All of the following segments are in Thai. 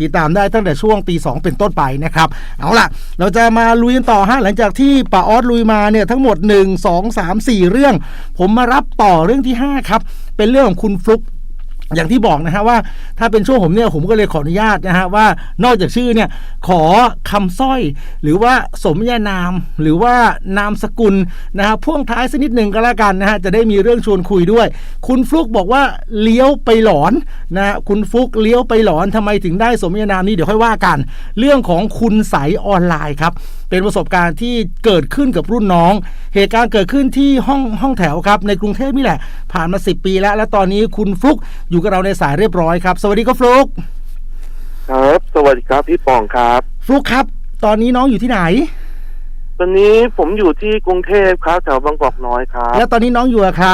ติดตามได้ตั้งแต่ช่วงตีสองเป็นต้นไปนะครับ เอาล่ะ เราจะมาลุยกันต่อฮะหลังจากที่ป้าออสลุยมาเนี่ยทั้งหมด 1 2 3 4 เรื่อง ผมมารับต่อเรื่องที่ 5 ครับ เป็นเรื่องของคุณฟลุก อย่างที่บอกนะฮะว่าถ้าเป็นช่วงผมเนี่ยผมก็เลยขออนุญาตนะฮะว่านอกจากชื่อเนี่ยขอคำสร้อย หรือว่าสมญานาม หรือว่านามสกุลนะฮะพ่วงท้ายสักนิดหนึ่งก็แล้วกันนะฮะจะได้มีเรื่องชวนคุยด้วย คุณฟลุกบอกว่าเลี้ยวไปหลอนนะฮะคุณฟลุกเลี้ยวไปหลอนทำไมถึงได้สมญานามนี้เดี๋ยวค่อยว่ากัน เรื่องของคุณใสออนไลน์ครับเป็นประสบการณ์ที่เกิดขึ้นกับรุ่นน้อง เหตุการณ์เกิดขึ้นที่ห้องห้องแถวครับในกรุงเทพนี่แหละ ผ่านมา 10 ปีแล้ว และตอนนี้คุณฟลุกอยู่กับเราในสายเรียบร้อยครับ สวัสดีครับฟลุกครับ สวัสดีครับพี่ปองครับ ฟลุกครับ ตอนนี้น้องอยู่ที่ไหน ตอนนี้ผมอยู่ที่กรุงเทพครับแถวบางกอกน้อยครับ และตอนนี้น้องอยู่กับใคร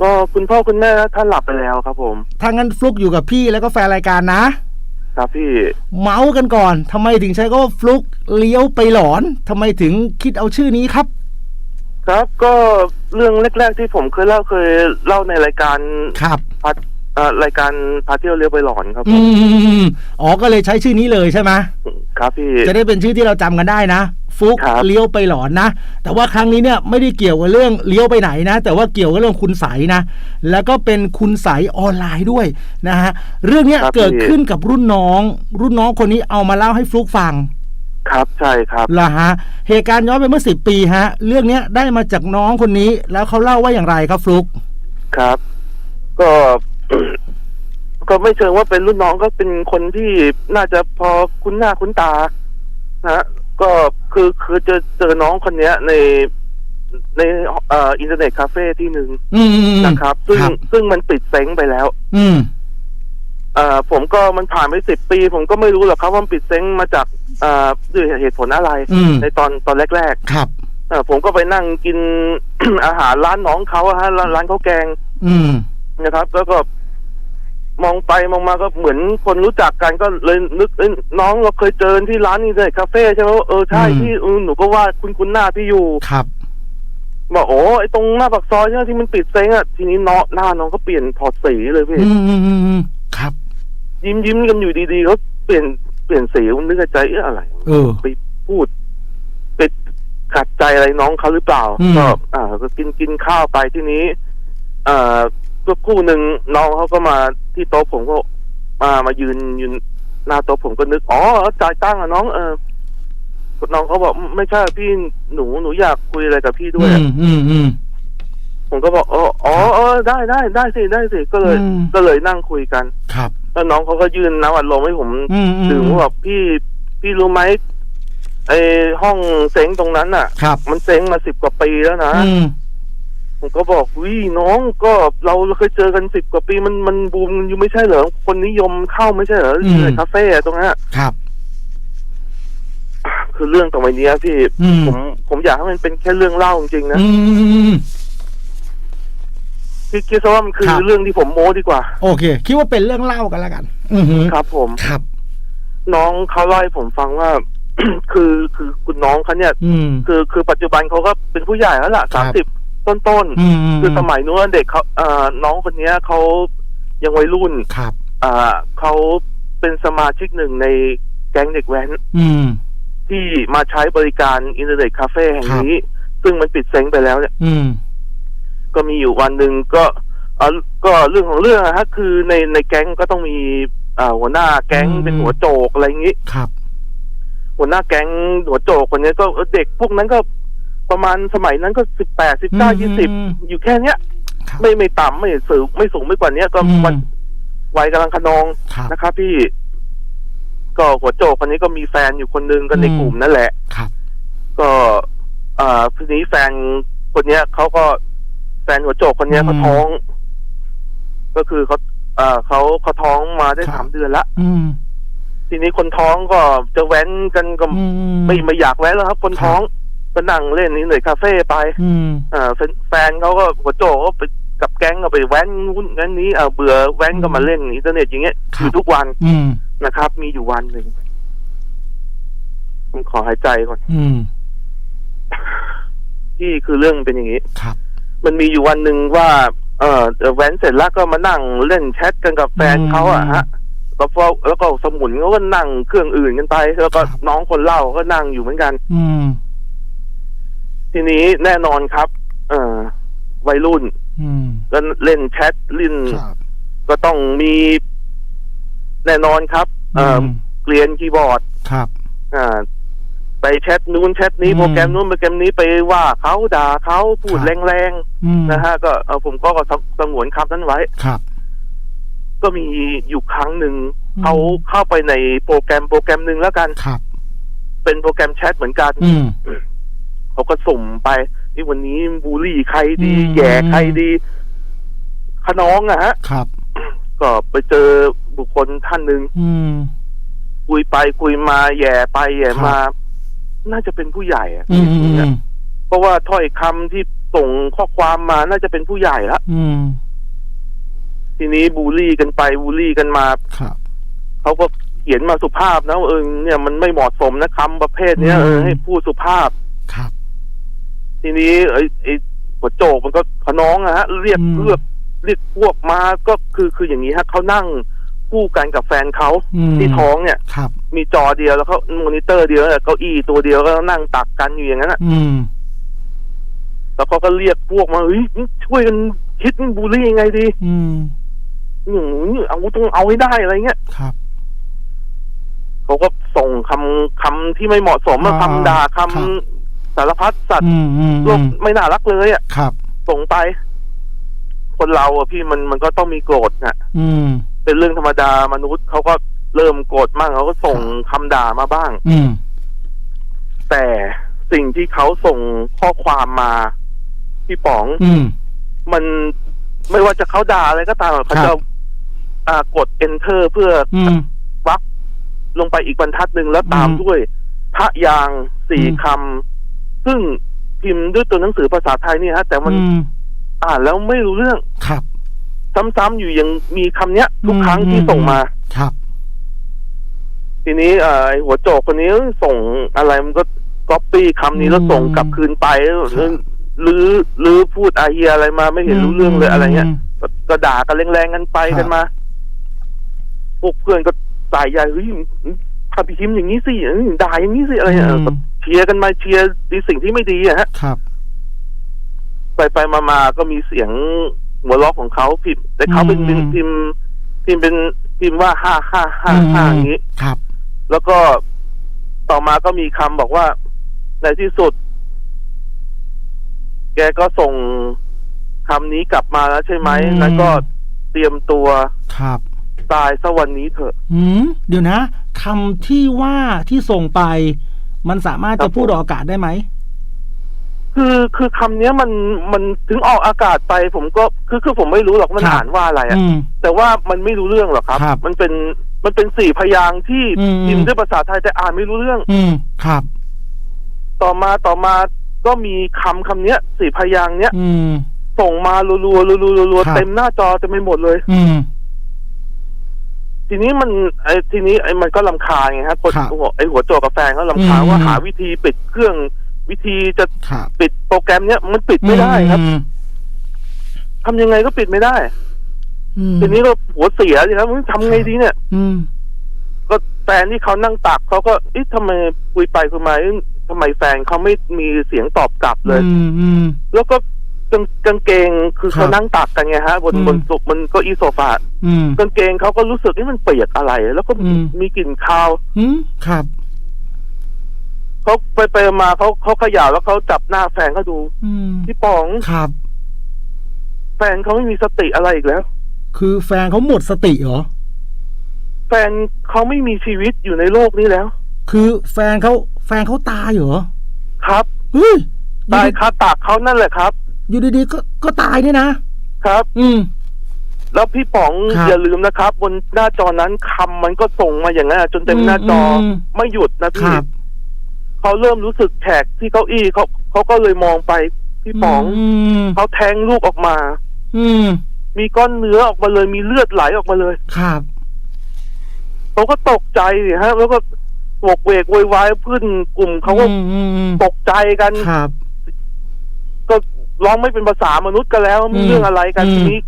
ก็คุณพ่อคุณแม่ท่านหลับไปแล้วครับผม ถ้างั้นฟลุกอยู่กับพี่แล้วก็แฟนรายการนะ ครับพี่เมาส์กันก่อนทำไมถึงใช้ก็ฟลุกเลี้ยวไปหลอนทำไมถึงคิดเอาชื่อนี้ครับ ครับก็เรื่องแรก ๆ ที่ผมเคยเล่าเคยเล่าในรายการครับพัดเอ่อรายการพาเที่ยวเลี้ยวไปหลอนครับผอืมมอ๋อก็เลยใช้ชื่อนี้เลยใช่ไหมครับพี่จะได้เป็นชื่อที่เราจำกันได้นะ ฟุกครับเลี้ยวไปหลอนนะ แต่ว่าครั้งนี้เนี่ยไม่ได้เกี่ยวกับเรื่องเลี้ยวไปไหนนะ แต่ว่าเกี่ยวกับเรื่องคุณใสยนะ แล้วก็เป็นคุณใสยออนไลน์ด้วยนะฮะเรื่องเนี้ยเกิดขึ้นกับรุ่นน้อง รุ่นน้องคนนี้เอามาเล่าให้ฟลุกฟังครับใช่ครับละฮะเหตุการณ์ย้อนไปเมื่อสิบปีฮะ เรื่องเนี้ยได้มาจากน้องคนนี้ แล้วเขาเล่าว่าอย่างไรครับฟลุกครับ ก็ก็ไม่เชิงว่าเป็นรุ่นน้องก็เป็นคนที่น่าจะพอคุ้นหน้าคุ้นตานะฮะก็ คือคือเจอเจอน้องคนเนี้ยในในเอ่ออินเทอร์เน็ตคาเฟ่ที่หนึ่งอืมนะครับ ซึ่งครับซึ่งมันปิดเซ้งไปแล้ว อืม เอ่อผมก็มันผ่านไปสิบปี ผมก็ไม่รู้หรอกครับว่ามันปิดเซ้งมาจากเอ่อด้วยเหตุผลอะไร อืม ในตอนตอนแรกครับ ๆเอ่อผมก็ไปนั่งกิน อาหารร้านน้องเขาอะฮะร้านร้านข้าวแกงอืม นะครับ แล้วก็ มองไปมองมาก็เหมือนคนรู้จักกันก็เลยนึกเอ้ยน้องเราเคยเจอที่ร้านนี้เลยคาเฟ่ใช่ไหมว่าเออใช่อืมพี่เออหนูก็ว่าคุณคุณหน้าพี่อยู่ครับบอกโอ้ไอตรงหน้าปากซอยใช่ไหมที่มันปิดเซ้งอะทีนี้เนาะหน้าน้องก็เปลี่ยนถอดสีเลยพี่อืมอืมอืมอืมครับ ยิ้มยิ้มกันอยู่ดีๆเขาเปลี่ยนเปลี่ยนสีผมนึกในใจเอ๊ะอะไรเออไปพูดไปขัดใจอะไรน้องเขาหรือเปล่าอืมก็อ่าก็กินกินข้าวไปที่นี้ เอ่อ ก็ครู่หนึ่งน้องเขาก็มาที่โต๊ะผมก็มามายืนยืนหน้าโต๊ะผมก็นึกอ๋อจ่ายตังค์อะน้องเออน้องเขาบอกไม่ใช่พี่หนูหนูอยากคุยอะไรกับพี่ด้วย อือะมอืมอืมผมก็บอกอ๋ออ๋อเออได้ได้ได้สิได้สิก็เลยอืมก็เลยนั่งคุยกัน ครับ แล้วน้องเขาก็ยื่นน้ำอัดลมให้ผมอืมอืมดื่มเขาบอกพี่พี่รู้ไหมไอห้องเซ้งตรงนั้นน่ะครับมันเซ้งมาสิบกว่าปีแล้วนะอืม ผมก็บอกวิน้องก็เราเคยเจอกันสิบกว่าปีมันมันบูมอยู่ไม่ใช่เหรอคนนิยมเข้าไม่ใช่เหรออืมในคาเฟ่อะตรงนั้นอะครับ คือเรื่องต่อไปเนี้ยพี่อืม ผมผมอยากให้มันเป็นแค่เรื่องเล่าจริงๆนะอืม พี่คิดซะว่ามันคือครับ เรื่องที่ผมโม้ดีกว่า โอเค คิดว่าเป็นเรื่องเล่ากันแล้วกัน อือฮึครับผม ครับ น้องเขาเล่าให้ผมฟังว่า คือคือคุณน้องเขาเนี่ย อืม คือคือปัจจุบันเขาก็เป็นผู้ใหญ่แล้วล่ะครัสามบสิบต้น ต้นๆอืมคือสมัยนู้นเด็กเขาเอ่อน้องคนเนี้ยเขายังวัยรุ่นครับอ่าเขาเป็นสมาชิกหนึ่งในแก๊งเด็กแว้นอืมที่มาใช้บริการอินเทอร์เน็ตคาเฟ่แห่งนี้ ซึ่งมันปิดเซ็งไปแล้วเนี่ยอืมก็มีอยู่วันหนึ่งก็เอ่อก็เรื่องของเรื่องนะฮะคือในในแก๊งก็ต้องมีอ่าหัวหน้าแก๊งอืมเป็นหัวโจกอะไรอย่างนี้ครับ หัวหน้าแก๊งหัวโจกคนนี้ก็เออเด็กพวกนั้นก็ ประมาณสมัยนั้นก็สิบแปดสิบเก้ายี่สิบอืมอยู่แค่เนี้ยครับไม่ไม่ต่ำไม่สูงไม่สูงไม่กว่านี้ก็อืมวันวัยกำลังขนองครับนะครับพี่ ก็หัวโจกคนนี้ก็มีแฟนอยู่คนหนึงก็ในอืมกลุ่มนั่นแหละครับ ก็อ่าทีนี้แฟนคนเนี้ยเขาก็แฟนหัวโจกคนเนี้ยเขาท้อง ก็คือเขาอ่าเขาเขาท้องมาได้สามเดือนละอืมทีนี้คนท้องก็จะแว้นกันก็อืมไม่ไม่อยากแว้นแล้วครับ คนท้อง ก็นั่งเล่นนี่เลยคาเฟ่ไปอืมอ่าแฟนแฟนเขาก็หัวโจกก็ไปกับแก๊งก็ไปแว้นวุ่นงั้นนี้เออเบื่อแว้นก็มาเล่นอินเทอร์เน็ตอย่างเงี้ยครับอยู่ทุกวันอืมนะครับ มีอยู่วันหนึ่งผมขอหายใจก่อนอืมที่คือเรื่องเป็นอย่างนี้ครับ มันมีอยู่วันหนึ่งว่า เออแว้นเสร็จแล้วก็มานั่งเล่นแชทกันกับแฟนเขาอะฮะแล้วก็แล้วก็สมุนเขาก็นั่งเครื่องอื่นกันไป แล้วก็ครับน้องคนเล่าก็นั่งอยู่เหมือนกัน อืม ทีนี้แน่นอนครับ เออวัยรุ่นอืมก็เล่นแชทเล่นครับ ก็ต้องมี แน่นอนครับ เอออเกลียนคีย์บอร์ด ครับ อ่า ไปแชทนู้นแชทนี้อืม โปรแกรมนู้นโปรแกรมนี้ไปว่าเขาด่าเขาพูดครับแรงอืมๆนะฮะ ก็เออผมก็สสงวนคำนั้นไว้ ครับ ก็มีอยู่ครั้งหนึ่งอืม เขาเข้าไปในโปรแกรมโปรแกรมหนึ่งแล้วกัน ครับ เป็นโปรแกรมแชทเหมือนกัน อืม เขาก็สุ่มไปนี่วันนี้บูลลี่ใครดีอืมแย่ใครดีขน้องอะฮะครับ ก็ไปเจอบุคคลท่านหนึ่งอืมคุยไปคุยมาแย่ไปแย่มาครับน่าจะเป็นผู้ใหญ่อะอืมอืมเพราะว่าถ้อยคำที่ส่งข้อความมาน่าจะเป็นผู้ใหญ่ละอืมทีนี้บูลลี่กันไปบูลลี่กันมาครับเขาก็เขียนมาสุภาพนะว่าเออเนี่ยมันไม่เหมาะสมนะคำประเภทเนี้ยเออให้พูดสุภาพครับ ทีนี้ไอ้ไอ้หัวโจกมันก็ขน้องอะฮะ เรียกอืม เลือกเรียกพวกมาก็คือคืออย่างนี้ฮะเขานั่งคู่กันกับแฟนเขาอืมที่ท้องเนี่ย ครับ มีจอเดียวแล้วเขามอนิเตอร์เดียวแล้วเก้าอี้ตัวเดียวก็นั่งตักกันอยู่อย่างนั้นอะอืม แล้วเขาก็เรียกพวกมาเฮ้ยช่วยกันคิดบูลลี่ยังไงดีอืม อืมเอาต้องเอาให้ได้อะไรเงี้ย ครับ เขาก็ส่งคำคำที่ไม่เหมาะสมมาอ่าคำด่าคำครับ สารพัดสัตว์อืมอืมโลกไม่น่ารักเลยอะครับ ส่งไป คนเราอะพี่มันมันก็ต้องมีโกรธน่ะ อืม เป็นเรื่องธรรมดามนุษย์เขาก็เริ่มโกรธมั่งเขาก็ส่งคำด่ามาบ้าง อืม แต่สิ่งที่เขาส่งข้อความมาพี่ป๋องอืม มันไม่ว่าจะเขาด่าอะไรก็ตามเขาครัจะบ อ่ากด enter เพื่ออืม วักลงไปอีกบรรทัดหนึ่งแล้วตามอืมด้วยพระยางค์สี่อืมคำ ซึ่งพิมพ์ด้วยตัวหนังสือภาษาไทยนี่ฮะ แต่มันอืมอ่านแล้วไม่รู้เรื่องครับ ซ้ำๆอยู่ยังมีคำเนี้ย ทุกอืมครั้งที่อืมส่งมาครับ ทีนี้เอ่อไอ้หัวโจกคนนี้ส่งอะไรมันก็ก๊อปปี้คำนี้แล้วส่งกลับคืนไปหรือหรือพูดอาเฮียอะไรมาไม่เห็นรู้เรื่องเลยอะไรเงี้ยก็ก็ด่ากันแรงๆกันไปครับกันมาพวกเพื่อนก็สายใหญ่เฮ้ย พาพี่คิมอย่างนี้สิเอ้ยด่าอย่างนี้สิอะไรเงี้ยอืมก็เชียร์กันมาเชียร์ในสิ่งที่ไม่ดีอะฮะครับ ไปไปมามาก็มีเสียงหัวเราะของเขาพิมพ์แต่เขาเป็นอืมพิมพ์พิมพ์เป็นพิมพ์ว่าห้าห้าห้าห้าอย่างนี้ครับ แล้วก็ต่อมาก็มีคำบอกว่าในที่สุด แกก็ส่งคำนี้กลับมาแล้วใช่ไหมอืมนั้นก็เตรียมตัวครับ ตายสักวันนี้เถอะ อืมเดี๋ยวนะคำที่ว่าที่ส่งไป มันสามารถครัจะบพูดออกอากาศได้ไหมคือคือคำเนี้ยมันมันถึงออกอากาศไป ผมก็คือคือผมไม่รู้หรอกมันครับอ่านว่าอะไรอะอืมแต่ว่ามันไม่รู้เรื่องหรอกครับครับมันเป็นมันเป็นสี่พยางค์ที่อืมพิมพ์ด้วยภาษาไทยแต่อ่านไม่รู้เรื่อง อืมครับ ต่อมาต่อมาก็มีคำคำเนี้ยสี่พยางค์เนี้ยอืมส่งมารัวๆรัวๆรัวครัๆบเต็มหน้าจอเต็มไปหมดเลย อืม ทีนี้มันไอ้ทีนี้ไอ้มันก็ลำคาญไงฮะคนครับหัวไอ้หัวโจกกับแฟนก็ลำคาญอืม ว่าหาวิธีปิดเครื่องวิธีจะครับปิดโปรแกรมเนี้ยมันปิดไม่ได้ครับอืมทำยังไงก็ปิดไม่ได้ อืมทีนี้ก็หัวเสียสิครับมึงทำไงดีเนี่ย อืม ก็แฟนที่เขานั่งตักเขาก็เอ๊ะทำไมคุยไปคุยมาเอ๊ะทำไมแฟนเขาไม่มีเสียงตอบกลับเลย อืมอืมแล้วก็ กางกางเกงคือครับเขานั่งตักกันไงฮะบนอืม บนสุมันก็อีโซฟาอืม กางเกงเขาก็รู้สึกว่ามันเปียกอะไร แล้วก็อืม มีกลิ่นคาวอืมครับ เขาไปไปมาเขาเขาเขย่าแล้วเขาจับหน้าแฟนเขาดูอืมพี่ป๋องครับ แฟนเขาไม่มีสติอะไรอีกแล้ว คือแฟนเขาหมดสติเหรอ แฟนเขาไม่มีชีวิตอยู่ในโลกนี้แล้ว คือแฟนเขาแฟนเขาตายเหรอครับเฮ้ยตายคาตากเขานั่นแหละครับ อยู่ดีๆก็ก็ตายเนี่ยนะ ครับ อืม แล้วพี่ป๋องครับ อย่าลืมนะครับ บนหน้าจอนั้นคำมันก็ส่งมาอย่างนั้นอะจนเต็มหน้าจออมไม่หยุดนะคพี่รับเขาเริ่มรู้สึกแขกที่เก้าอี้เขาเขาก็เลยมองไปพี่ป๋องมเขาแทงลูกออกมา อืมมีก้อนเนื้อออกมาเลยมีเลือดไหลออกมาเลยครับ เขาก็ตกใจสิฮะ แล้วก็โวกเวกโวยวายเพื่อนกลุ่มเขาก็อืมอืมอืมตกใจกัน ครับก็ ร้องไม่เป็นภาษามนุษย์กันแล้วอืมเรื่องอะไรกันอืมทีนี้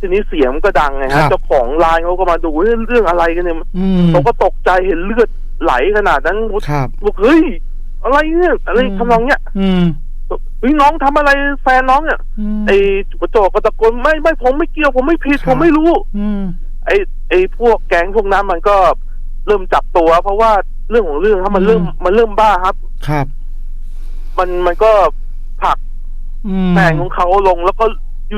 ทีทีนี้เสียงมันก็ดังไงครัฮะบ เจ้าของร้านเขาก็มาดูเฮ้ยเรื่องอะไรกันเนี่ยอืมเขาก็ตกใจเห็นเลือดไหลขนาดนั้นครับ บอกเฮ้ยอะไรเนี่ยอะไรอืม ทำนองเนี้ยอืมเฮ้ยน้องทำอะไรแฟนน้องเนี่ย ม ไอ้จุกโจกก็ตะโกนไม่ไม่ผมไม่เกี่ยวผมไม่ผิดครับ ผมไม่รู้ อืม ไอ้ไอ้พวกแก๊งพวกนั้นมันก็เริ่มจับตัว เพราะว่าเรื่องของเรื่องครับมันเริ่มอืม มันเริ่มบ้าครับ ครับ มันมันก็ผลักอืม แฟนของเขาลงแล้วก็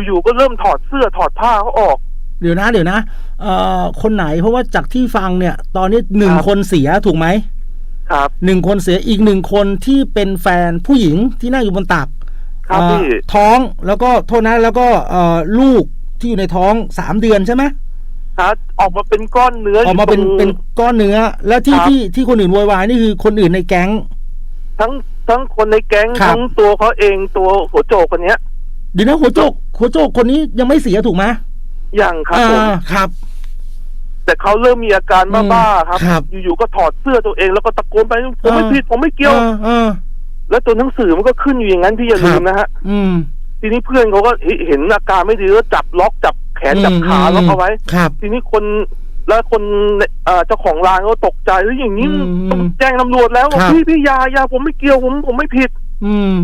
อยู่ๆก็เริ่มถอดเสื้อถอดผ้าเขาออก เดี๋ยวนะ เดี๋ยวนะเอ่อคนไหนเพราะว่าจากที่ฟังเนี่ย ตอนนี้หนึ่งครับ คนเสียถูกไหมครับหนึ่งคนเสียอีกหนึ่งคนที่เป็นแฟนผู้หญิงที่นั่งอยู่บนตักครับเอ่อพี่ท้องแล้วก็โทษนะแล้วก็เอ่อลูกที่อยู่ในท้องสามเดือนใช่ไหมครับออกมาเป็นก้อนเนื้อออกมาเป็นยู่ตรง เป็นก้อนเนื้อ แล้วที่ครับ ที่ที่คนอื่นโวยวายนี่คือคนอื่นในแก๊ง ทั้ง ทั้งคนในแก๊งครับ ทั้งตัวเขาเองตัวหัวโจกคนเนี้ยเดี๋ยวนะหัวโจกหัวโจกคนนี้ยังไม่เสียถูกไหมอย่างครับผมอ่าครับ แต่เขาเริ่มมีอาการอืมบ้าๆครับ ครับ อยู่ๆก็ถอดเสื้อตัวเองแล้วก็ตะโกนไปผมไม่เออผิดผมไม่เกี่ยวออเออแล้วตัวหนังสือมันก็ขึ้นอยู่อย่างนั้นพี่อย่าครับลืมนะฮะ อืมทีนี้เพื่อนเขาก็เห็นเห็นอาการไม่ดีก็จับล็อกจับแขนจับขาอืมล็อกเอาไว้ ครับ ทีนี้คน แล้วคนเอ่อเจ้าของร้านเขาตกใจเฮ้ยอย่างนี้อืมต้องแจ้งตำรวจแล้วบอกครับพี่พี่อยาอยาผมไม่เกี่ยวผมผมไม่ผิด อืม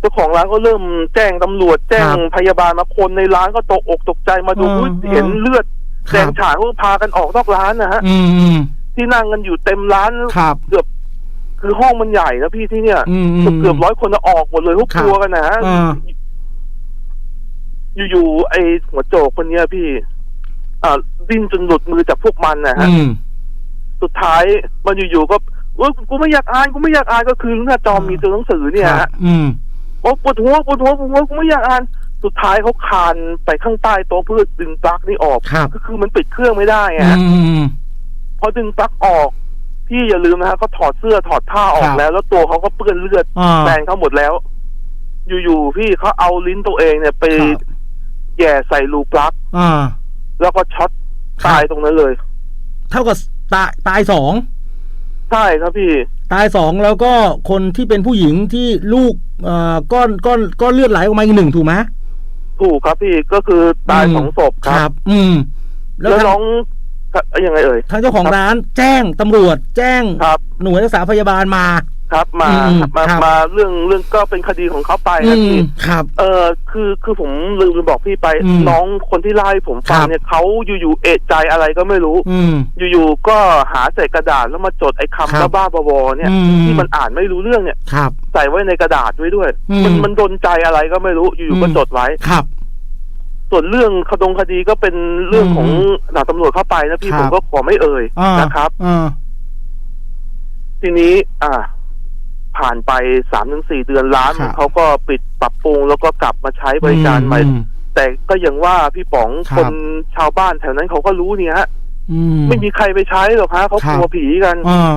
เจ้าของร้านก็เริ่มแจ้งตำรวจแจ้งครับพยาบาลมาคนในร้านก็ตกอกตกใจมาดูเอออุ๊ยเออเห็นเลือดคแดรับงฉานเขาก็พากันออกนอกร้านนะฮะอืมอืมที่นั่งกันอยู่เต็มร้านครับเกือบคือห้องมันใหญ่นะพี่ที่เนี่ยอืมอืมเกือบเกือบร้อยคนจะออกหมดเลยเขาครับกลัวกันนะฮะอ่าอยู่ๆไอ้หัวโจกคนเนี้ยพี่ อ่า ดิ้นจนหลุดมือจากพวกมันนะฮะอืม สุดท้ายมันอยู่ๆก็เอ้ยกูไม่อยากอ่านกูไม่อยากอ่านก็คือหน้าจอมีตัวหนังสือเนี่ยครัฮะบอืม โอ้ปวดหัวปวดหัวปวดหัวกูไม่อยากอ่านสุดท้ายเขาคานไปข้างใต้โต๊ะเพื่อดึงปลั๊กนี่ออกครับ ก็คือมันปิดเครื่องไม่ได้อือะฮะมอืม พอดึงปลั๊กออกพี่อย่าลืมนะฮะเขาถอดเสื้อถอดผ้าออครักบ แล้ว แล้วตัวเขาก็เปื้อนเลือดอ่า แฟนเขาหมดแล้ว อยู่ๆพี่เขาเอาลิ้นตัวเองเนี่ยไปครับแย่ใส่รูปลั๊กอ่า แล้วก็ช็อตครับ ตายตรงนั้นเลย เท่ากับตายตายสองใช่ครับพี่ ตายสองแล้วก็คนที่เป็นผู้หญิงที่ลูกเอ่อก้อนก้อนก้อนเลือดไหลออกมาอีกหนึ่งถูกไหมถูกครับพี่ก็คือตายสองศพครับ อืม แล้วแล้วทางน้องยังไงเอ่ยทางเจ้าของครับร้านแจ้งตำรวจ แจ้งครับหน่วยรักษาพยาบาลมา ครับมาอืมมาครับ มาเรื่องเรื่องก็เป็นคดีของเขาไปอืนะมพี่ครับ เออคือคือผมลืมบอกพี่ไป อืมน้องคนที่เล่าให้ผมฟังครับ เนี่ยเขาอยู่ๆเอะใจอะไรก็ไม่รู้ อืม อยู่ๆก็หาใส่กระดาษแล้วมาจดไอ้ครัคำบบ้าๆบอๆเนี่ย อืม ที่มันอ่านไม่รู้เรื่องเนี่ย ครับ ใส่ไว้ในกระดาษไว้ด้วย อืมมันมันดนใจอะไรก็ไม่รู้อยู่ๆก็อืมจดไว้ ครับ ส่วนเรื่องคดงคดีก็เป็นเรื่องของอืมดาบตำรวจเข้าไปนะพี่ครับ ผมก็ขอไม่เอ่ยอ่านะครับ อ่า ทีนี้ อ่า ผ่านไปสามถึงสี่เดือนร้านครับ เขาก็ปิดปรับปรุงแล้วก็กลับมาใช้บริการใหม่ อืมแต่ก็ยังว่าพี่ป๋องครับคนชาวบ้านแถวนั้นเขาก็รู้เนี่ยฮะอืม ไม่มีใครไปใช้หรอกฮะเขาครักบ ลัวผีกัน อ่า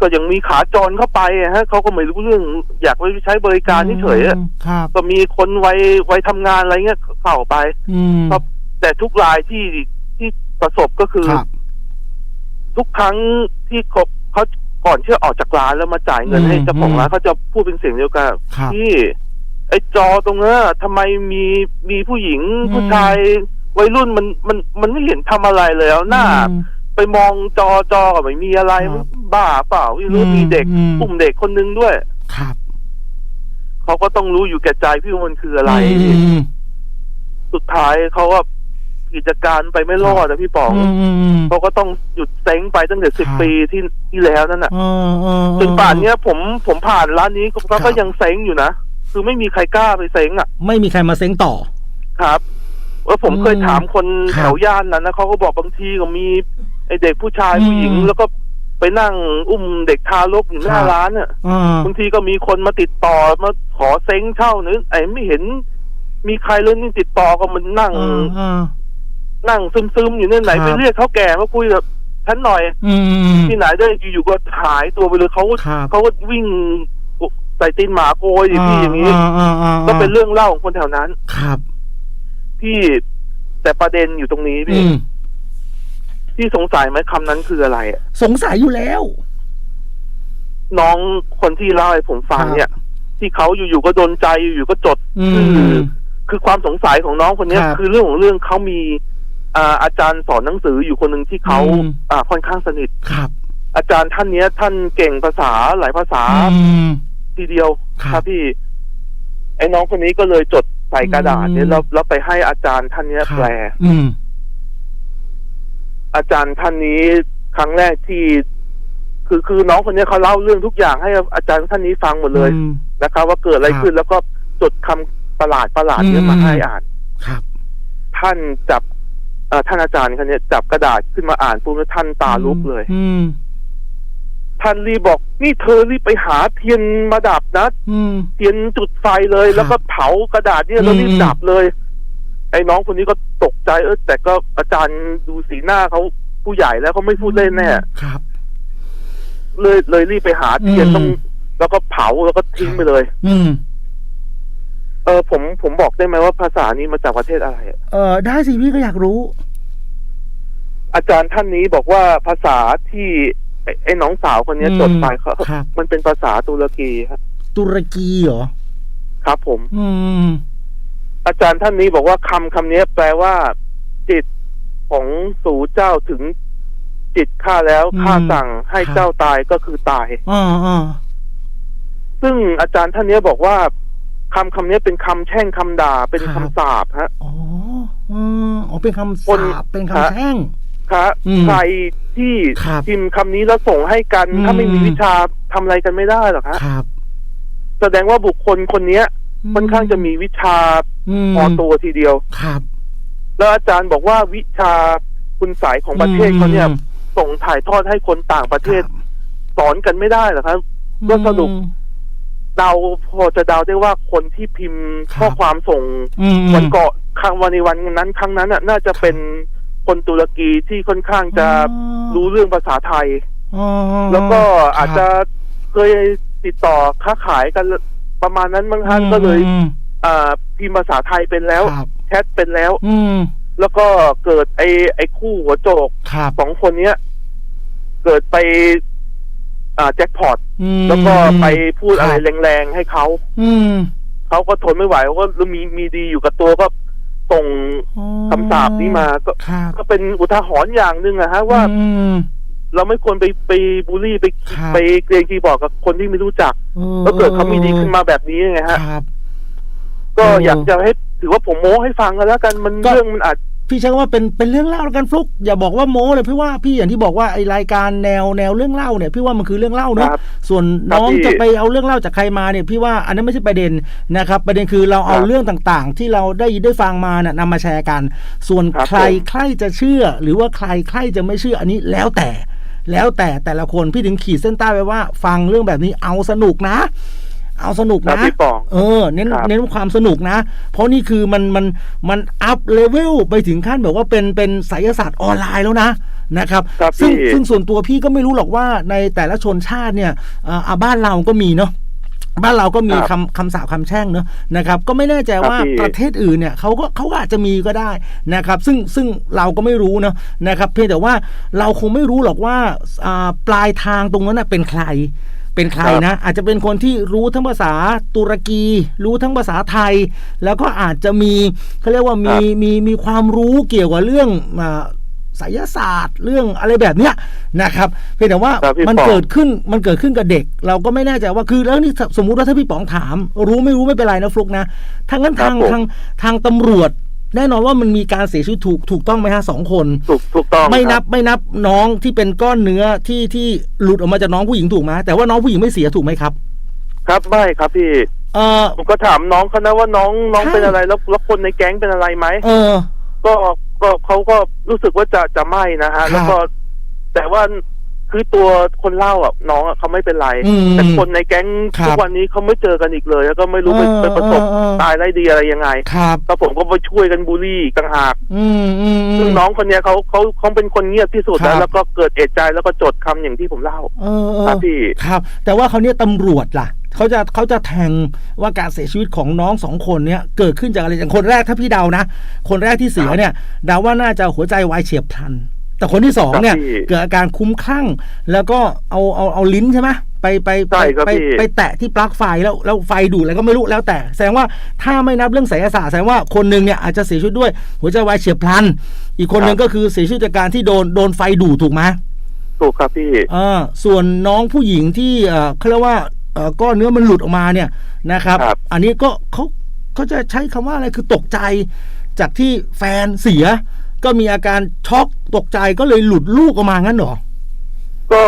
ก็ยังมีขาจรเข้าไปอะฮะเขาก็ไม่รู้เรื่อง อยากไปใช้บริการเฉยๆอะอืมครับ ก็มีคนไว้ไว้ทำงานอะไรเงี้ยเข้าไป อืมครับ แต่ทุกรายที่ที่ประสบก็คือ ครับ ทุกครั้งที่เขาเขา ก่อนที่จะออกจากร้านแล้วมาจ่ายเงินอืมให้เจ้าของร้านอืมเขาจะพูดเป็นเสียงเดียวกันครับพี่ไอ้จอตรงนั้นอะทำไมมีมีผู้หญิงอืม ผู้ชายวัยรุ่นมันมันมันไม่เห็นทำอะไรเลยแล้วหน้า อืม ไปมองจอจอกับไม่มีอะไรครับบ้าเปล่าไม่รู้อืมมีเด็กอืม กลุ่มเด็กคนนึงด้วย ครับเขาก็ต้องรู้อยู่แก่ใจพี่ว่ามันคืออะไร อืม สุดท้ายเขาก็ กิจการไปไม่รอดนะพี่ป๋องอืมอืมอืมเขาก็ต้องหยุดเซ้งไปตั้งแต่สิบครับปีที่ที่แล้วนั่นน่ะเออเออเออจนป่านเนี้ยผมผมผ่านร้านนี้ก็ครัก็บยังเซ้งอยู่นะคือไม่มีใครกล้าไปเซ้งอะ ไม่มีใครมาเซ้งต่อครับว่าผมอืมเคยถามคนครับแถวย่านนั้นนะเขาก็บอกบางทีก็มีไอเด็กผู้ชายอืมผู้หญิง แล้วก็ไปนั่งอุ้มเด็กทารกอยู่หน้าครับร้านอะอ่าบางทีก็มีคนมาติดต่อมาขอเซ้งเช่านึกไอ้ไม่เห็นมีใครเลยนี่ติดต่อก็มันนั่งอ่าอ่า นั่งซึมๆอยู่เนี่ยไหนครับ ไปเรียกเขาแก่มาคุยกับฉันหน่อย อืม ที่ไหนได้อยู่ๆก็หายตัวไปเลยเขาก็ครับ เขาก็วิ่งใส่ตีนหมาโกยดิพี่อย่างนี้อ่าอ่าอ่าก็เป็นเรื่องเล่าของคนแถวนั้น ครับพี่แต่ประเด็นอยู่ตรงนี้อืพี่มพี่สงสัยไหมคำนั้นคืออะไรอะสงสัยอยู่แล้ว น้องคนที่เล่าให้ผมฟังครับเนี่ย ที่เขาอยู่ๆก็โดนใจอยู่ๆก็จด อืชื่อมคือความสงสัยของน้องคนเนี้ย ครับ คือเรื่องของเรื่องเขามี อ่าอาจารย์สอนหนังสืออยู่คนหนึ่งที่เขาอืมอ่าค่อนข้างสนิทครับ อาจารย์ท่านเนี้ย ท่านเก่งภาษาหลายภาษาอืมทีเดียวครับพี่ ไอ้น้องคนนี้ก็เลยจดใส่กระดาษเนี่ยอืมแล้วแล้วไปให้อาจารย์ท่านเนี้ยครับแปลอืมอาจารย์ท่านนี้ครั้งแรกที่คือคือน้องคนเนี้ยเขาเล่าเรื่องทุกอย่างให้อาจารย์ท่านนี้ฟังหมดเลยอืมนะครับว่าเกิดอะไรครับขึ้นแล้วก็จดคำประหลาดประหลาดๆเนี่ยอืมมาให้อ่านครับ ท่านจับเอ่อ ท่านอาจารย์คนเนี้ยจับกระดาษขึ้นมาอ่านปุ๊บแล้วท่านตาลุกเลย อืมท่านรีบบอก นี่เธอรีบไปหาเทียนมาดับนะอืมเทียนจุดไฟเลยครับแล้วก็เผากระดาษเนี่ยแล้วรีบอืมดับเลย ไอ้น้องคนนี้ก็ตกใจเออแต่ก็อาจารย์ดูสีหน้าเขาผู้ใหญ่แล้วเขาไม่พูดเล่นแน่ครับ เลยเลยรีบไปหาเทียนอืมต้อง แล้วก็เผาแล้วก็ทิ้งไปเลย อืม เออผมผมบอกได้ไหมว่าภาษานี้มาจากประเทศอะไรอะเออได้สิพี่ก็อยากรู้ อาจารย์ท่านนี้บอกว่าภาษาที่ไอ้ไอ้น้องสาวคนเนี้ยอืมจดไปเขาครับ มันเป็นภาษาตุรกีครับตุรกีเหรอ ครับ ผม อืม อาจารย์ท่านนี้บอกว่าคำคำนี้แปลว่า จิตของสู่เจ้าถึงจิตข้าแล้วอืมข้าสั่งให้ครับ เจ้าตายก็คือตาย อ่าอ่าซึ่งอาจารย์ท่านนี้บอกว่า คำคำนี้เป็นคำแช่งคำด่าเป็นคำสาปฮะอ๋ออ๋ออ๋อเป็นคำคนสาปเป็นฮะคำแช่งครับอืมใครที่ครับพิมพ์คำนี้แล้วส่งให้กันอืมถ้าไม่มีวิชาทำอะไรกันไม่ได้หรอกฮะครับ แสดงว่าบุคคลคนเนี้ยค่อนข้างจะมีวิชามพอตัวทีเดียวครับ แล้วอาจารย์บอกว่าวิชาคุณสายของประเทศเขาเนี่ยอืมส่งถ่ายทอดให้คนต่างประเทศครับสอนกันไม่ได้เหรอครับก็สรุป เดาพอจะเดาได้ว่าคนที่พิมพ์ครับข้อความส่งอืมวันเกาะครั้งวันในวันนั้นครั้งนั้นน่ะ น่าจะเป็นคนตุรกีที่ค่อนข้างจะรู้เรื่องภาษาไทยอ๋อแล้วก็ครับอาจจะเคยติดต่อค้าขายกันประมาณนั้นบางท่านอืมก็เลยอืมอ่าพิมพ์ภาษาไทยเป็นแล้วครับแชทเป็นแล้ว อืมแล้วก็เกิดไอ้ไอ้คู่หัวโจกครับสองคนเนี้ย เกิดไปอ่า แจ็คพอตอืมแล้วก็ไปพูดอะไรครับแรงๆให้เขาอืมเขาก็ทนไม่ไหวเขาก็มีมีดีอยู่กับตัวก็ส่งอ๋อคำสาปนี้มาก็ครับก็เป็นอุทาหรณ์อย่างหนึ่งอะฮะว่าอืมเราไม่ควรไปไปบูลลี่ไปครับไปเกรงกีบอกกับคนที่ไม่รู้จักแล้วเกิดเขามีดีขึ้นมาแบบนี้ไงฮะครับก็เออออยากจะให้ถือว่าผมโม้ให้ฟังกันแล้วกันมันก็เรื่องมันอาจ พี่ใช้คำว่าเป็นเป็นเรื่องเล่าแล้วกันฟลุกอย่าบอกว่าโม้เลยพี่ว่าพี่อย่างที่บอกว่าไอรายการแนวแนวเรื่องเล่าเนี่ยพี่ว่ามันคือเรื่องเล่าเนอะครับส่วนครับน้องพี่จะไปเอาเรื่องเล่าจากใครมาเนี่ยพี่ว่าอันนั้นไม่ใช่ประเด็นนะครับ ประเด็นคือเราเอาครับเรื่องต่างๆ ที่เราได้ยินได้ฟังมาน่ะนำมาแชร์กัน ส่วนครับใครผมใครจะเชื่อ หรือว่าใครใครจะไม่เชื่ออันนี้แล้วแต่แล้วแต่แต่ละคนพี่ถึงขีดเส้นใต้ไว้ว่า ฟังเรื่องแบบนี้เอาสนุกนะ เอาสนุกครับนะพี่ปองเออเน้นครับเน้นความสนุกนะ เพราะนี่คือมันมันมันอัพเลเวลไปถึงขั้นแบบว่าเป็นเป็นไสยศาสตร์ออนไลน์แล้วนะนะครับครับซึ่งพี่ซึ่งส่วนตัวพี่ก็ไม่รู้หรอกว่าในแต่ละชนชาติเนี่ยอ่าอ่าบ้านเราก็มีเนาะบ้านเราก็มีครับคำคำสาปคำแช่งเนาะนะครับ ก็ไม่แน่ใจว่าครับพี่ประเทศอื่นเนี่ยเขาก็เขาก็อาจจะมีก็ได้นะครับ ซึ่งซึ่งเราก็ไม่รู้เนาะนะครับ เพียงแต่ว่าเราคงไม่รู้หรอกว่าอ่าปลายทางตรงนั้นนะเป็นใคร เป็นใครนะ อาจจะเป็นคนที่รู้ทั้งภาษาตุรกี รู้ทั้งภาษาไทย แล้วก็อาจจะมีเขาเรียกว่ามีครับมีมีความรู้เกี่ยวกับเรื่องอ่าไสยศาสตร์เรื่องอะไรแบบเนี้ยนะครับเพียงแต่ว่าครับพี่มันป๋องเกิดขึ้นมันเกิดขึ้นกับเด็ก เราก็ไม่แน่ใจว่าคือแล้วนี่สมมุติว่าถ้าพี่ป๋องถาม รู้ไม่รู้ไม่เป็นไรนะฟลุกนะทางนั้นครับทางผมทางทางตำรวจ แน่นอนว่ามันมีการเสียชีวิตถูกถูกต้องไหมฮะสองคนถูกถูกต้องไม่คนัรับไม่นับน้องที่เป็นก้อนเนื้อที่ที่หลุดออกมาจากน้องผู้หญิงถูกไหมแต่ว่าน้องผู้หญิงไม่เสียถูกไหมครับ ครับไม่ครับพี่เออผมก็ถามน้องเขานะว่าน้องน้องใช่เป็นอะไรแล้วแล้วคนในแก๊งเป็นอะไรไหมเออ ก็ก็เขาก็รู้สึกว่าจะจะไม่นะฮะครับแล้วก็แต่ว่า คือตัวคนเล่าอะน้องอะเขาไม่เป็นไร อืมแต่คนในแก๊งครับทุกวันนี้เขาไม่เจอกันอีกเลย แล้วก็ไม่รู้ไปเออไปประสบเออเออ ตายไร้ดีอะไรยังไงครับ แล้วผมก็ไปช่วยกันบูลลี่อีกต่างหากอืมอืมอืซึ่งม น้องคนเนี้ยเขาเขาเขาเป็นคนเงียบที่สุดครันะบแล้วก็เกิดเอะใจแล้วก็จดคำอย่างที่ผมเล่า เออเออครับพี่ ครับ แต่ว่าเขาวเนี่ยตำรวจล่ะเขาจะเขาจะแทงว่าการเสียชีวิตของน้องสองคนเนี่ยเกิดขึ้นจากอะไรอย่างคนแรกถ้าพี่เดานะ คนแรกที่เสียเนี่ยเดาว่าน่าจะหัวใจวายเฉียบพลัน แต่คนที่สองเนี่ยครับพี่เกิดอาการคุ้มคลั่ง แล้วก็เอาเอาเอาลิ้นใช่ไหมไปไปใช่ครับไปพี่ไปแตะที่ปลั๊กไฟแล้วแล้วไฟดูดอะไรก็ไม่รู้แล้วแต่ แสดงว่าถ้าไม่นับเรื่องไสยศาสตร์แสดงว่าคนหนึ่งเนี่ยอาจจะเสียชีวิตด้วย หัวใจวายเฉียบพลัน อีกคนหนึ่งก็คือเสียชีวิตจากการที่โดนโดนไฟดูดถูกไหมถูกครับพี่อ่าส่วนน้องผู้หญิงที่เอ่อเขาเรียกว่าเอ่อก้อนเนื้อมันหลุดออกมาเนี่ยนะครับครับอันนี้ก็เขาเขาจะใช้คำว่าอะไรคือตกใจจากที่แฟนเสีย ก็มีอาการช็อกตกใจก็เลยหลุดลูกออกมางั้นเหรอก็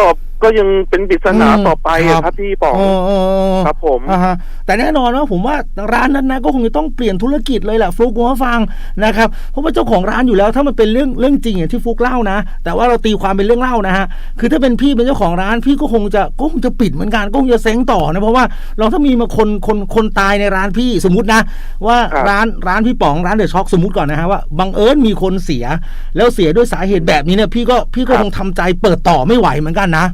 ก็ยังเป็นปริศนาอืมต่อไปครัอะบครับพี่ป๋องเออเออเออครับผม อ่าฮะแต่แน่นอนว่าผมว่าร้านนั้นนะก็คงจะต้องเปลี่ยนธุรกิจเลยแหละฟลุกคุณผู้ฟังนะครับเพราะว่าเจ้าของร้านอยู่แล้วถ้ามันเป็นเรื่องเรื่องจริงอย่างที่ฟลุกเล่านะ แต่ว่าเราตีความเป็นเรื่องเล่านะฮะคือถ้าเป็นพี่เป็นเจ้าของร้านพี่ก็คงจะก็คงจะปิดเหมือนกันก็คงจะเซ้งต่อนะเพราะว่าเราถ้ามีมาคนคนคนตายในร้านพี่สมมตินะ ว่าครับ ร้านร้านพี่ป๋องร้านเดอะช็อคสมมติก่อนนะฮะว่าบังเอิญมีคนเสียแล้วเสียด้วยสาเหตุแบบนี้เนี่ยพี่ก็พี่ก็คงทำใจเปิดต่อไม่ไหวเหมือนกันนะ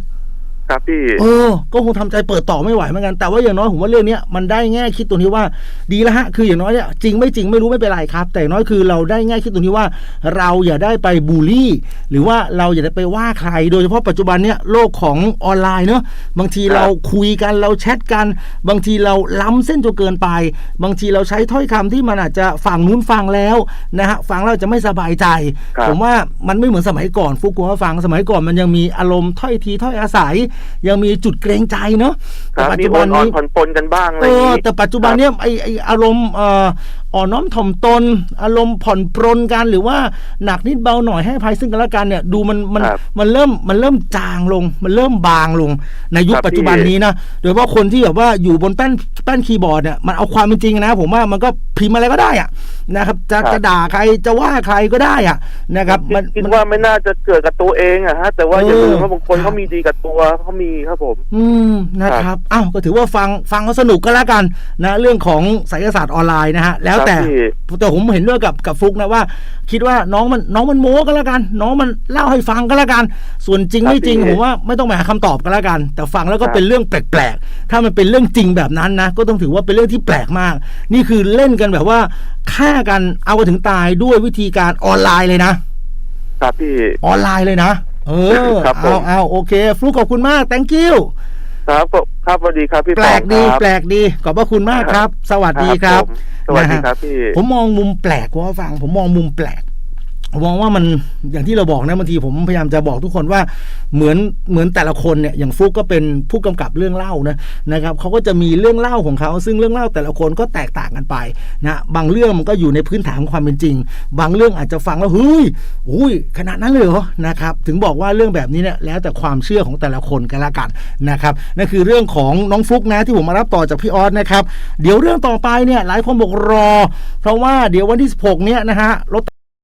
ครับพี่เออก็คงทำใจเปิดต่อไม่ไหวเหมือนกัน แต่ว่าอย่างน้อยผมว่าเรื่องเนี้ยมันได้แง่คิดตรงที่ว่า ดีแล้วฮะ คืออย่างน้อยเนี่ยจริงไม่จริงไม่รู้ไม่เป็นไรครับ แต่อย่างน้อยคือเราได้แง่คิดตรงที่ว่า เราอย่าได้ไปบูลลี่ หรือว่าเราอย่าได้ไปว่าใคร โดยเฉพาะปัจจุบันเนี่ยโลกของออนไลน์เนอะบางทีครับเราคุยกันเราแชทกัน บางทีเราล้ำเส้นจนเกินไป บางทีเราใช้ถ้อยคำที่มันอาจจะฝั่งนู้นฟังแล้วนะฮะฟังแล้วจะไม่สบายใจครับผมว่ามันไม่เหมือนสมัยก่อนฟุกคุณว่าฟังสมัยก่อนมันยังมีอารมณ์ถ้อยทีถ้อยอาศัยยังมีจุดเกรงใจเนาะคแต่รับปัจมีจุโอบันนอ่อนนี้ผ่อนปลนกันบ้างอะไรเออย่างอนี้แต่ปัจจุบันเนี้ยไอไออารมณ์เอ่อ อ่อนน้อมถ่อมตน อารมณ์ผ่อนปรนกันหรือว่าหนักนิดเบาหน่อยให้อภัยซึ่งกันและกันเนี่ยดูมันมันครับมันเริ่มมันเริ่มจางลง มันเริ่มบางลง ในยุคครับปัจจุบันนี้นะโดยเฉพาะคนที่แบบว่าอยู่บนแป้นแป้นคีย์บอร์ดเนี่ยมันเอาความเป็นจริงนะ ผมว่ามันก็พิมพ์อะไรก็ได้อะนะครับ จะครับจะด่าใครจะว่าใครก็ได้อะนะครับ มันคิดมันว่าไม่น่าจะเกิดกับตัวเองอะฮะแต่ว่าเอออย่าลืมว่าบางคนครับเขามีดีกับตัวเขามีครับผม อืมนะครับอ้าวก็ถือว่าฟังฟังเขาสนุกก็แล้วกันนะ เรื่องของไสยศาสตร์ออนไลน์นะฮะแล้วแต่ครับพี่แต่ผมเห็นด้วยกับกับฟุกนะว่า คิดว่าน้องมันน้องมันโม้ก็แล้วกัน น้องมันเล่าให้ฟังก็แล้วกัน ส่วนจริงครับไม่จริงพี่ผมว่าไม่ต้องไปหาคำตอบก็แล้วกัน แต่ฟังแล้วก็ครับเป็นเรื่องแปลกๆ ถ้ามันเป็นเรื่องจริงแบบนั้นนะ ก็ต้องถือว่าเป็นเรื่องที่แปลกมาก นี่คือเล่นกันแบบว่าฆ่ากันเอากันถึงตายด้วยวิธีการออนไลน์เลยนะครับพี่ออนไลน์เลยนะ เออครับผมเอาเอาโอเคฟลุกขอบคุณมาก thank you ครับผมครับสวัสดีครับพี่แปลกดีปองครับแปลกดีขอบพระคุณมากครับ สวัสดีครับผมสวัสดีนะฮะครับพี่ผมมองมุมแปลกว่าฟังผมมองมุมแปลกผ มองว่ามันอย่างที่เราบอกนะบางทีผมพยายามจะบอกทุกคนว่าเหมือนเหมือนแต่ละคนเนี่ยอย่างฟลุกก็เป็นผู้กำกับเรื่องเล่านะนะครับเขาก็จะมีเรื่องเล่าของเขา ซึ่งเรื่องเล่าแต่ละคนก็แตกต่างกันไปนะบางเรื่องมันก็อยู่ในพื้นฐานของความเป็นจริง บางเรื่องอาจจะฟังแล้วเฮ้ยอุ้ยขนาดนั้นเลยเหรอนะครับถึงบอกว่าเรื่องแบบนี้เนี่ยแล้วแต่ความเชื่อของแต่ละคนกันละกันนะครับนั่นคือเรื่องของน้องฟลุกนะที่ผมมารับต่อจากพี่ออสนะครับเดี๋ยวเรื่องต่อไปเนี่ยหลายคนบอกรอ เพราะว่าเดี๋ยววันที่ 16เนี่ยนะฮะรถ